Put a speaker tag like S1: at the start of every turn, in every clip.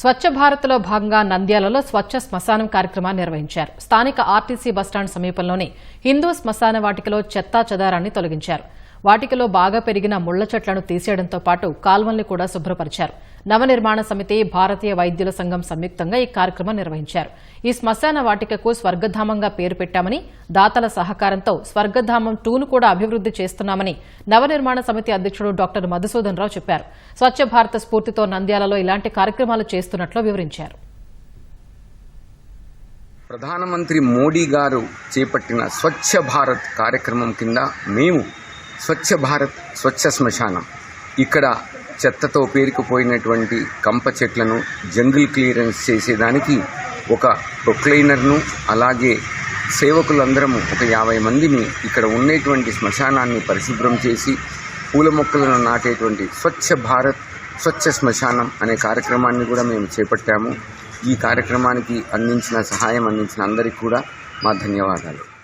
S1: స్వచ్ఛ భారత్లో భాగంగా నంద్యాలలో స్వచ్ఛ శ్మశానం కార్యక్రమాన్ని నిర్వహించారు. స్థానిక ఆర్టీసీ బస్టాండ్ సమీపంలోని హిందూ శ్మశాన వాటికలో చెత్తా చెదారాన్ని తొలగించారు. వాటికలో బాగా పెరిగిన ముళ్ళ చెట్లను తీసేయడంతో పాటు కాల్వల్ని కూడా శుభ్రపరిచారు. నవనిర్మాణ సమితి భారతీయ వైద్యుల సంఘం సంయుక్తంగా ఈ కార్యక్రమం నిర్వహించారు. ఈ శ్మశాన వాటికకు స్వర్గధామంగా పేరు పెట్టామని దాతల సహకారంతో స్వర్గధామం టూను కూడా అభివృద్ది చేస్తున్నామని నవనిర్మాణ సమితి అధ్యక్షుడు డాక్టర్ మధుసూదన్ రావు చెప్పారు. స్వచ్ఛ భారత్ స్ఫూర్తితో నంద్యాలలో ఇలాంటి కార్యక్రమాలు చేస్తున్నట్లు వివరించారు.
S2: ప్రధానమంత్రి మోడీ గారు చేపట్టిన స్వచ్ఛ భారత్ కార్యక్రమం కింద మేము స్వచ్ఛ భారత్ స్వచ్ఛ శ్మశానం. ఇక్కడ చెత్తతో పేరుకుపోయినటువంటి కంప చెట్లను జంగిల్ క్లియరెన్స్ చేసేదానికి ఒక ప్రొక్లైనర్ను అలాగే సేవకులందరము ఒక యాభై మందిని ఇక్కడ ఉండేటువంటి శ్మశానాన్ని పరిశుభ్రం చేసి పూల మొక్కలను నాటేటువంటి స్వచ్ఛ భారత్ స్వచ్ఛ శ్మశానం అనే కార్యక్రమాన్ని కూడా మేము చేపట్టాము. ఈ కార్యక్రమానికి అందించిన సహాయం అందించిన అందరికీ కూడా మా ధన్యవాదాలు.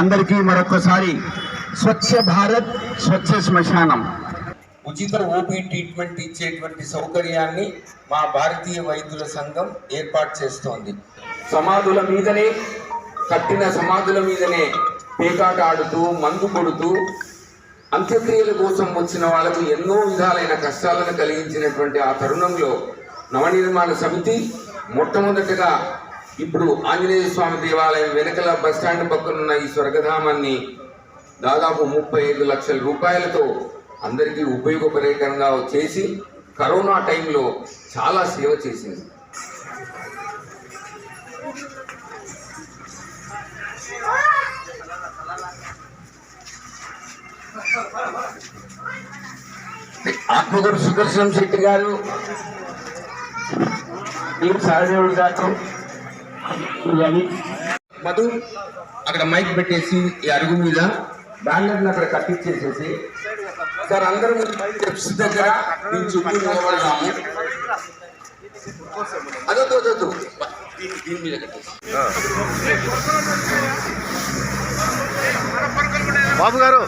S3: అందరికీ మరొకసారి స్వచ్ఛ భారత్ స్వచ్ఛ శ్మశానం.
S4: ఉచిత ఓపీ ట్రీట్మెంట్ ఇచ్చేటువంటి సౌకర్యాన్ని మా భారతీయ వైద్యుల సంఘం ఏర్పాటు చేస్తోంది. సమాధుల మీదనే కట్టిన సమాధుల మీదనే పేకాట ఆడుతూ మందు కొడుతూ అంత్యక్రియల కోసం వచ్చిన వాళ్ళకు ఎన్నో విధాలైన కష్టాలను కలిగించినటువంటి ఆ తరుణంలో నవనిర్మాణ సమితి మొట్టమొదటగా ఇప్పుడు ఆంజనేయ స్వామి దేవాలయం వెనకల బస్టాండ్ పక్కనున్న ఈ స్వర్గధామాన్ని దాదాపు ముప్పై ఐదు లక్షల రూపాయలతో అందరికీ ఉపయోగపరేకరంగా చేసి కరోనా టైంలో చాలా సేవ చేసింది.
S3: ఆత్మగురు సుదర్శనం శెట్టి గారు ఈ సహదేవుడు గారు
S4: మధు అక్కడ మైక్ పెట్టేసి ఈ అరుగు మీద బ్యానర్ని అక్కడ కట్టించేసేసి సార్ అందరం స్టెప్స్ దగ్గర దీని చుట్టూ నిలబడదాము. అదొద్దు అదొద్దు దీని మీద
S5: బాబు గారు.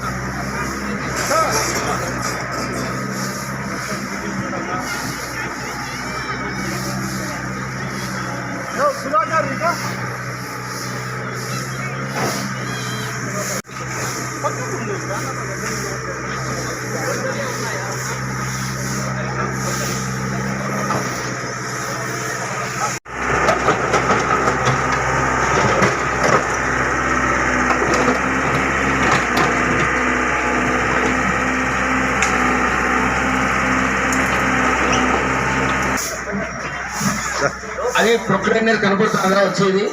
S4: అదే ప్రొక్లైనర్ కనపడుతుందా వచ్చేది.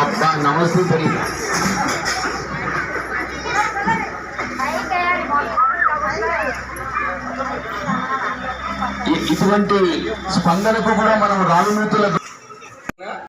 S4: అబ్బా నమస్తే సరి.
S3: ఇటువంటి స్పందనకు కూడా మనం రాజనీతులకు